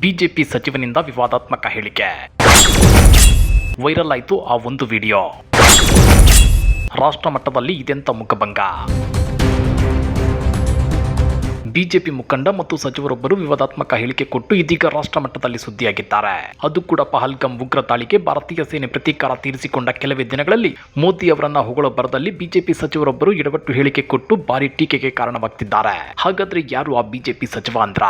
BJP ಸಚಿವನಿಂದ ವಿವಾದಾತ್ಮಕ ಹೇಳಿಕೆ. Viral ಆಯಿತು ಆ ಒಂದು ವಿಡಿಯೋ. ರಾಷ್ಟ್ರ ಮಟ್ಟದಲ್ಲಿ ಇದೆಂತ ಮುಖಭಂಗ? ಬಿಜೆಪಿ ಮುಖಂಡ ಮತ್ತು ಸಚಿವರೊಬ್ಬರು ವಿವಾದಾತ್ಮಕ ಹೇಳಿಕೆ ಕೊಟ್ಟು ಇದೀಗ ರಾಷ್ಟ್ರ ಮಟ್ಟದಲ್ಲಿ ಸುದ್ದಿಯಾಗಿದ್ದಾರೆ. ಅದು ಕೂಡ ಪಹಲ್ಗಂ ಉಗ್ರ ದಾಳಿಗೆ ಭಾರತೀಯ ಸೇನೆ ಪ್ರತೀಕಾರ ತೀರಿಸಿಕೊಂಡ ಕೆಲವೇ ದಿನಗಳಲ್ಲಿ ಮೋದಿ ಅವರನ್ನ ಹೊಗಳೋ ಬರದಲ್ಲಿ ಬಿಜೆಪಿ ಸಚಿವರೊಬ್ಬರು ಎಡವಟ್ಟು ಹೇಳಿಕೆ ಕೊಟ್ಟು ಭಾರಿ ಟೀಕೆಗೆ ಕಾರಣವಾಗ್ತಿದ್ದಾರೆ. ಹಾಗಾದ್ರೆ ಯಾರು ಆ ಬಿಜೆಪಿ ಸಚಿವ ಅಂದ್ರ?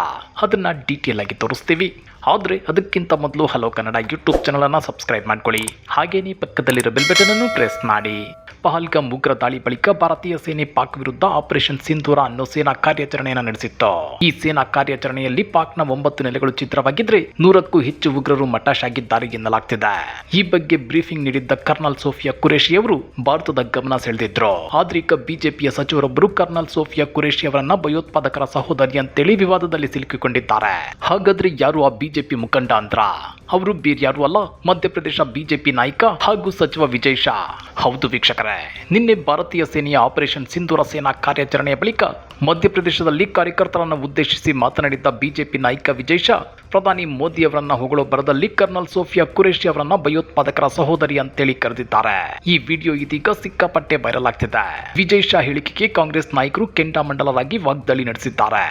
ಅದನ್ನ ಡೀಟೇಲ್ ಆಗಿ ತೋರಿಸ್ತೀವಿ. ಆದ್ರೆ ಅದಕ್ಕಿಂತ ಮೊದಲು ಹಲೋ ಕನ್ನಡ ಯೂಟ್ಯೂಬ್ ಚಾನಲ್ ಅನ್ನ ಸಬ್ಸ್ಕ್ರೈಬ್ ಮಾಡ್ಕೊಳ್ಳಿ. ಹಾಗೇನೇ ಪಕ್ಕದಲ್ಲಿರೋ ಬೆಲ್ ಬಟನ್ ಅನ್ನು ಪ್ರೆಸ್ ಮಾಡಿ. ಪಹಲ್ಗಾಮ್ ಉಗ್ರ ದಾಳಿ ಬಳಿಕ ಭಾರತೀಯ ಸೇನೆ ಪಾಕ್ ವಿರುದ್ಧ ಆಪರೇಷನ್ ಸಿಂಧೂರ ಅನ್ನೋ ಸೇನಾ ಕಾರ್ಯಾಚರಣೆಯನ್ನು ನಡೆಸಿತ್ತು. ಈ ಸೇನಾ ಕಾರ್ಯಾಚರಣೆಯಲ್ಲಿ ಪಾಕ್ನ ಒಂಬತ್ತು ನೆಲೆಗಳು ಚಿತ್ರವಾಗಿದ್ರೆ ನೂರಕ್ಕೂ ಹೆಚ್ಚು ಉಗ್ರರು ಮಟಾಶ್ ಆಗಿದ್ದಾರೆ ಎನ್ನಲಾಗ್ತಿದೆ. ಈ ಬಗ್ಗೆ ಬ್ರೀಫಿಂಗ್ ನೀಡಿದ್ದ ಕರ್ನಲ್ ಸೋಫಿಯಾ ಕುರೇಶಿ ಅವರು ಭಾರತದ ಗಮನ ಸೆಳೆದಿದ್ರು. ಆದ್ರಿಕ ಬಿಜೆಪಿಯ ಸಚಿವರೊಬ್ಬರು ಕರ್ನಲ್ ಸೋಫಿಯಾ ಕುರೇಶಿ ಅವರನ್ನ ಭಯೋತ್ಪಾದಕರ ಸಹೋದರಿ ಅಂತೇಳಿ ವಿವಾದದಲ್ಲಿ ಸಿಲುಕಿಕೊಂಡಿದ್ದಾರೆ. ಹಾಗಾದ್ರೆ ಯಾರು ಆ ಬಿಜೆಪಿ ಮುಖಂಡ ಅಂದ್ರ? ಅವರು ಬೇರ್ಯಾರು ಅಲ್ಲ, ಮಧ್ಯಪ್ರದೇಶ ಬಿಜೆಪಿ ನಾಯಕ ಹಾಗೂ ಸಚಿವ ವಿಜಯ್ ಶಾ. ಹೌದು ವೀಕ್ಷಕರೇ ನಿನ್ನೆ ಭಾರತೀಯ ಸೇನೆಯ ಆಪರೇಷನ್ ಸಿಂಧೂರ ಸೇನಾ ಕಾರ್ಯಾಚರಣೆಯ ಬಳಿಕ ಮಧ್ಯಪ್ರದೇಶದಲ್ಲಿ ಕಾರ್ಯಕರ್ತರನ್ನು ಉದ್ದೇಶಿಸಿ ಮಾತನಾಡಿದ್ದ ಬಿಜೆಪಿ ನಾಯಕ ವಿಜಯ್ ಶಾ, ಪ್ರಧಾನಿ ಮೋದಿ ಅವರನ್ನ ಹೊಗಳೋ ಬರದಲ್ಲಿ ಕರ್ನಲ್ ಸೋಫಿಯಾ ಕುರೇಶಿ ಅವರನ್ನ ಭಯೋತ್ಪಾದಕರ ಸಹೋದರಿ ಅಂತೇಳಿ ಕರೆದಿದ್ದಾರೆ. ಈ ವಿಡಿಯೋ ಇದೀಗ ಸಿಕ್ಕಾಪಟ್ಟೆ ವೈರಲ್ ಆಗ್ತಿದೆ. ವಿಜಯ್ ಶಾ ಹೇಳಿಕೆಗೆ ಕಾಂಗ್ರೆಸ್ ನಾಯಕರು ಕೆಂಡಾಮಂಡಲರಾಗಿ ವಾಗ್ದಾಳಿ ನಡೆಸಿದ್ದಾರೆ.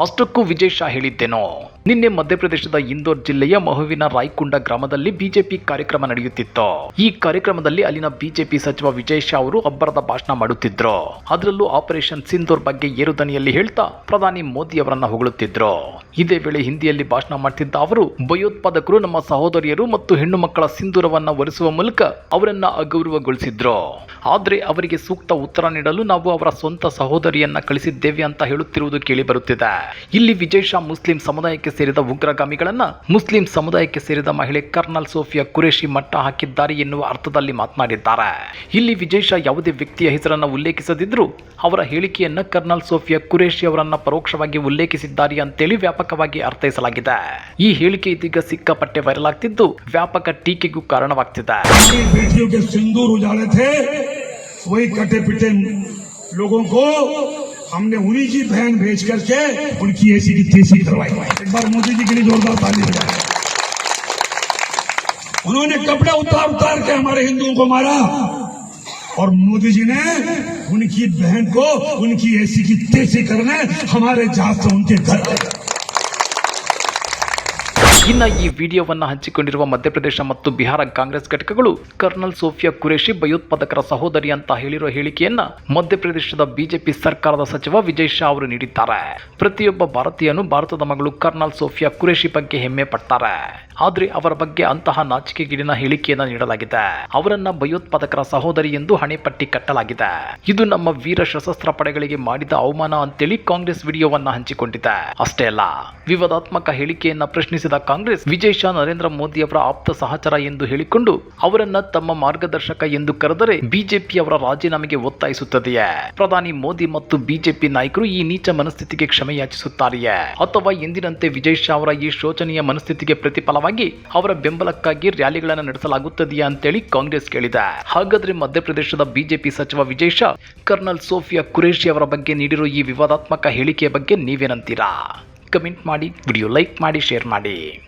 ಅಷ್ಟಕ್ಕೂ ವಿಜಯ್ ಶಾ ಹೇಳಿದ್ದೇನೋ. ನಿನ್ನೆ ಮಧ್ಯಪ್ರದೇಶದ ಇಂದೋರ್ ಜಿಲ್ಲೆಯ ಮಹುವಿನ ರಾಯ್ಕುಂಡ ಗ್ರಾಮದಲ್ಲಿ ಬಿಜೆಪಿ ಕಾರ್ಯಕ್ರಮ ನಡೆಯುತ್ತಿತ್ತು. ಈ ಕಾರ್ಯಕ್ರಮದಲ್ಲಿ ಅಲ್ಲಿನ ಬಿಜೆಪಿ ಸಚಿವ ವಿಜಯ್ ಶಾ ಅವರು ಅಬ್ಬರದ ಭಾಷಣ ಮಾಡುತ್ತಿದ್ರು. ಅದರಲ್ಲೂ ಆಪರೇಷನ್ ಸಿಂಧೂರ್ ಬಗ್ಗೆ ಏರುದನಿಯಲ್ಲಿ ಹೇಳ್ತಾ ಪ್ರಧಾನಿ ಮೋದಿ ಅವರನ್ನ ಹೊಗಳುತ್ತಿದ್ರು. ಇದೇ ವೇಳೆ ಹಿಂದಿಯಲ್ಲಿ ಭಾಷಣ ಮಾಡ್ತಿದ್ದ ಅವರು, ಭಯೋತ್ಪಾದಕರು ನಮ್ಮ ಸಹೋದರಿಯರು ಮತ್ತು ಹೆಣ್ಣು ಮಕ್ಕಳ ಸಿಂಧೂರವನ್ನ ಒರೆಸುವ ಮೂಲಕ ಅವರನ್ನ ಅಗೌರವಗೊಳಿಸಿದ್ರು. ಆದ್ರೆ ಅವರಿಗೆ ಸೂಕ್ತ ಉತ್ತರ ನೀಡಲು ನಾವು ಅವರ ಸ್ವಂತ ಸಹೋದರಿಯನ್ನ ಕಳಿಸಿದ್ದೇವೆ ಅಂತ ಹೇಳುತ್ತಿರುವುದು ಕೇಳಿ ಬರುತ್ತಿದೆ. ಇಲ್ಲಿ ವಿಜಯ್ ಶಾ ಮುಸ್ಲಿಂ ಸಮುದಾಯಕ್ಕೆ ಸೇರಿದ ಉಗ್ರಗಾಮಿಗಳನ್ನ ಮುಸ್ಲಿಂ ಸಮುದಾಯಕ್ಕೆ ಸೇರಿದ ಮಹಿಳೆ ಕರ್ನಲ್ ಸೋಫಿಯಾ ಕುರೇಶಿ ಮಟ್ಟ ಹಾಕಿದ್ದಾರೆ ಎನ್ನುವ ಅರ್ಥದಲ್ಲಿ ಮಾತನಾಡಿದ್ದಾರೆ. ಇಲ್ಲಿ ವಿಜಯ್ ಶಾ ಯಾವುದೇ ವ್ಯಕ್ತಿಯ ಹೆಸರನ್ನು ಉಲ್ಲೇಖಿಸದಿದ್ದರೂ ಅವರ ಹೇಳಿಕೆಯನ್ನ ಕರ್ನಲ್ ಸೋಫಿಯಾ ಕುರೇಶಿ ಅವರನ್ನ ಪರೋಕ್ಷವಾಗಿ ಉಲ್ಲೇಖಿಸಿದ್ದಾರೆ ಅಂತೇಳಿ ವ್ಯಾಪಕವಾಗಿ ಅರ್ಥೈಸಲಾಗಿದೆ. ಈ ಹೇಳಿಕೆ ಇದೀಗ ಸಿಕ್ಕಾಪಟ್ಟೆ ವೈರಲ್ ಆಗ್ತಿದ್ದು ವ್ಯಾಪಕ ಟೀಕೆಗೂ ಕಾರಣವಾಗ್ತಿದೆ. ಸಿಂಧೂರು ಲೋಗೋ हमने उन्हीं की बहन भेज करके उनकी ऐसी की तेज़ी करवाई एक बार मोदी जी के लिए जोरदार ताली बजाए उन्होंने कपड़े उतार उतार के हमारे हिंदुओं को मारा और मोदी जी ने उनकी बहन को उनकी ऐसी की तेज़ी करने हमारे जहाज़ से उनके घर ಇನ್ನ ಈ ವಿಡಿಯೋವನ್ನ ಹಂಚಿಕೊಂಡಿರುವ ಮಧ್ಯಪ್ರದೇಶ ಮತ್ತು ಬಿಹಾರ ಕಾಂಗ್ರೆಸ್ ಘಟಕಗಳು ಕರ್ನಲ್ ಸೋಫಿಯಾ ಕುರೇಶಿ ಭಯೋತ್ಪಾದಕರ ಸಹೋದರಿ ಅಂತ ಹೇಳಿರುವ ಹೇಳಿಕೆಯನ್ನ ಮಧ್ಯಪ್ರದೇಶದ ಬಿಜೆಪಿ ಸರ್ಕಾರದ ಸಚಿವ ವಿಜಯ್ ಶಾ ಅವರು ನೀಡಿದ್ದಾರೆ. ಪ್ರತಿಯೊಬ್ಬ ಭಾರತೀಯನು ಭಾರತದ ಮಗಳು ಕರ್ನಲ್ ಸೋಫಿಯಾ ಕುರೇಶಿ ಬಗ್ಗೆ ಹೆಮ್ಮೆ ಪಡ್ತಾರೆ. ಆದ್ರೆ ಅವರ ಬಗ್ಗೆ ಅಂತಹ ನಾಚಿಕೆಗೀಡಿನ ಹೇಳಿಕೆಯನ್ನ ನೀಡಲಾಗಿದೆ. ಅವರನ್ನ ಭಯೋತ್ಪಾದಕರ ಸಹೋದರಿ ಎಂದು ಹಣೆಪಟ್ಟಿ ಕಟ್ಟಲಾಗಿದೆ. ಇದು ನಮ್ಮ ವೀರ ಸಶಸ್ತ್ರ ಪಡೆಗಳಿಗೆ ಮಾಡಿದ ಅವಮಾನ ಅಂತೇಳಿ ಕಾಂಗ್ರೆಸ್ ವಿಡಿಯೋವನ್ನ ಹಂಚಿಕೊಂಡಿದೆ. ಅಷ್ಟೇ ಅಲ್ಲ, ವಿವಾದಾತ್ಮಕ ಹೇಳಿಕೆಯನ್ನ ಪ್ರಶ್ನಿಸಿದ ಕಾಂಗ್ರೆಸ್ ವಿಜಯ್ ಶಾ ನರೇಂದ್ರ ಮೋದಿ ಅವರ ಆಪ್ತ ಸಹಚರ ಎಂದು ಹೇಳಿಕೊಂಡು ಅವರನ್ನ ತಮ್ಮ ಮಾರ್ಗದರ್ಶಕ ಎಂದು ಕರೆದರೆ ಬಿಜೆಪಿ ಅವರ ರಾಜೀನಾಮೆಗೆ ಒತ್ತಾಯಿಸುತ್ತದೆಯೇ? ಪ್ರಧಾನಿ ಮೋದಿ ಮತ್ತು ಬಿಜೆಪಿ ನಾಯಕರು ಈ ನೀಚ ಮನಸ್ಥಿತಿಗೆ ಕ್ಷಮೆಯಾಚಿಸುತ್ತಾರೆಯೇ ಅಥವಾ ಎಂದಿನಂತೆ ವಿಜಯ್ ಶಾ ಅವರ ಈ ಶೋಚನೀಯ ಮನಸ್ಥಿತಿಗೆ ಪ್ರತಿಫಲವಾಗಿ ಅವರ ಬೆಂಬಲಕ್ಕಾಗಿ ರ್ಯಾಲಿಗಳನ್ನು ನಡೆಸಲಾಗುತ್ತದೆಯಾ ಅಂತೇಳಿ ಕಾಂಗ್ರೆಸ್ ಕೇಳಿದೆ. ಹಾಗಾದ್ರೆ ಮಧ್ಯಪ್ರದೇಶದ ಬಿಜೆಪಿ ಸಚಿವ ವಿಜಯ್ ಶಾ, ಕರ್ನಲ್ ಸೋಫಿಯಾ ಕುರೇಶಿ ಅವರ ಬಗ್ಗೆ ನೀಡಿರೋ ಈ ವಿವಾದಾತ್ಮಕ ಹೇಳಿಕೆಯ ಬಗ್ಗೆ ನೀವೇನಂತೀರಾ? ಕಮೆಂಟ್ ಮಾಡಿ, ವಿಡಿಯೋ ಲೈಕ್ ಮಾಡಿ, ಶೇರ್ ಮಾಡಿ.